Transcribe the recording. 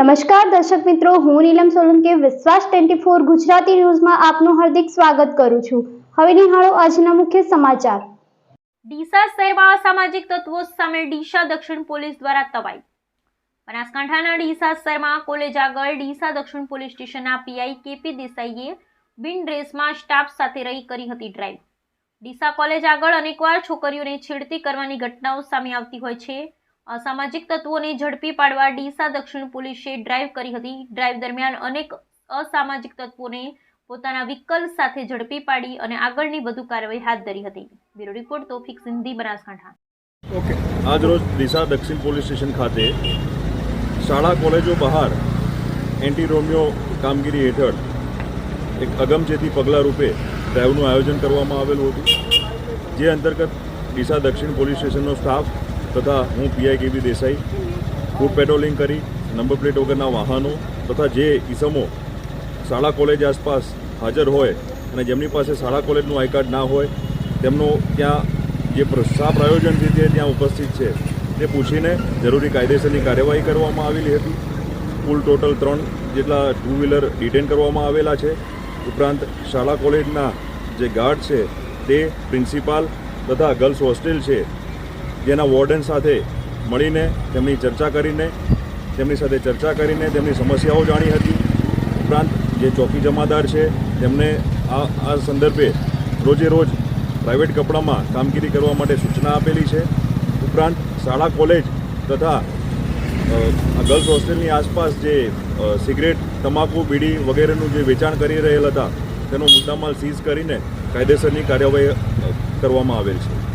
નમસ્કાર દર્શક મિત્રો, હું નીલમ સોલંકી, વિશ્વાસ ટ્વેન્ટી ફોર ગુજરાતી ન્યૂઝમાં આપનું હાર્દિક સ્વાગત કરું છું. હવે નિહાળો આજના મુખ્ય સમાચાર. ડીસા શહેરમાં અસામાજિક તત્વો સામે ડીસા દક્ષિણ પોલીસ દ્વારા તવાઈ. બનાસકાંઠાના ડીસા શહેરમાં કોલેજ આગળ ડીસા દક્ષિણ પોલીસ સ્ટેશનના પીઆઈ કેપી દેસાઈએ બિન ડ્રેસમાં સ્ટાફ સાથે રહી કરી હતી ડ્રાઈવ. ડીસા કોલેજ આગળ અનેકવાર છોકરીઓને છેડતી કરવાની ઘટનાઓ સામે આવતી હોય છે. અસામાજિક તત્વોને ઝડપી પાડવા ડીસા દક્ષિણ પોલીસે ડ્રાઈવ કરી હતી. ડ્રાઈવ દરમિયાન અનેક અસામાજિક તત્વોને પોતાના વ્હીકલ સાથે ઝડપી પાડી અને આગળની વધુ કાર્યવાહી હાથ ધરી હતી. Bureau report, Taufiq Sindhi, Banaskantha. Okay. આજરોજ ડીસા દક્ષિણ પોલીસ સ્ટેશન ખાતે શાળા કોલેજો બહાર એન્ટી રોમિયો કામગીરી હેઠળ એક અગમચેતી પગલાં રૂપે ડ્રાઈવનું આયોજન કરવામાં આવેલું હતું. જે અંતર્ગત ડીસા દક્ષિણ પોલીસ સ્ટેશનનો સ્ટાફ તથા હું PI KB Desai foot patrolling કરી નંબર પ્લેટ વગરના વાહનો તથા જે ઈસમો શાળા કોલેજ આસપાસ હાજર હોય અને જેમની પાસે શાળા કોલેજનું આઈ કાર્ડ ના હોય, તેમનું ત્યાં જે શા પ્રયોજનથી તે ત્યાં ઉપસ્થિત છે. તે પૂછીને જરૂરી કાયદેસરની કાર્યવાહી કરવામાં આવેલી હતી. કુલ ટોટલ ત્રણ જેટલા ટુ વ્હીલર ડિટેન કરવામાં આવેલા છે. ઉપરાંત શાળા કોલેજના જે ગાર્ડ છે તે પ્રિન્સિપાલ તથા ગર્લ્સ હોસ્ટેલ છે. જેના વોર્ડન સાથે મળીને તેમની ચર્ચા કરીને, તેમની સાથે ચર્ચા કરીને તેમની સમસ્યાઓ જાણી હતી. ઉપરાંત જે ચોકી જમાદાર છે, તેમને આ આ સંદર્ભે રોજે રોજ પ્રાઇવેટ કપડામાં કામગીરી કરવા માટે સૂચના આપેલી છે. ઉપરાંત શાળા, કોલેજ તથા ગર્લ્સ હોસ્ટેલની આસપાસ જે સિગરેટ, તમાકુ, બીડી વગેરેનું જે વેચાણ કરી રહેલ હતા, તેનો મુદ્દામાલ સીઝ કરીને કાયદેસરની કાર્યવાહી કરવામાં આવેલ છે.